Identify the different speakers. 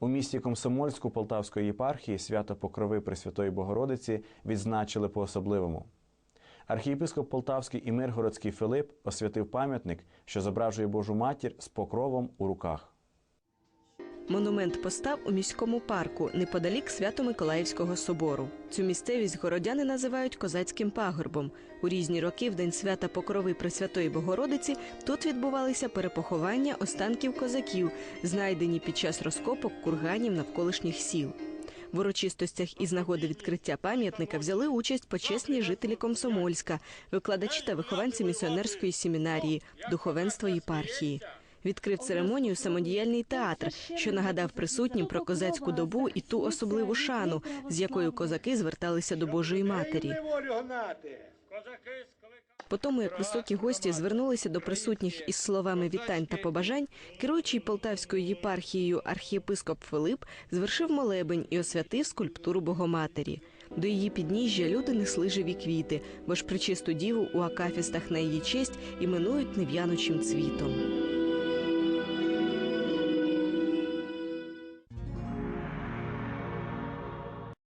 Speaker 1: У місті Комсомольську Полтавської єпархії свято Покрови Пресвятої Богородиці відзначили по-особливому. Архієпископ Полтавський і Миргородський Филип освятив пам'ятник, що зображує Божу матір з покровом у руках.
Speaker 2: Монумент постав у міському парку неподалік Свято-Миколаївського собору. Цю місцевість городяни називають козацьким пагорбом. У різні роки в день свята Покрови Пресвятої Богородиці тут відбувалися перепоховання останків козаків, знайдені під час розкопок курганів навколишніх сіл. В урочистостях із нагоди відкриття пам'ятника взяли участь почесні жителі Комсомольська, викладачі та вихованці місіонерської семінарії, духовенство єпархії. Відкрив церемонію самодіяльний театр, що нагадав присутнім про козацьку добу і ту особливу шану, з якою козаки зверталися до Божої матері. По тому, як високі гості звернулися до присутніх із словами вітань та побажань, керуючий Полтавською єпархією архієпископ Филип звершив молебень і освятив скульптуру Богоматері. До її підніжжя люди несли живі квіти, бо ж причисту діву у акафістах на її честь іменують нев'янучим цвітом.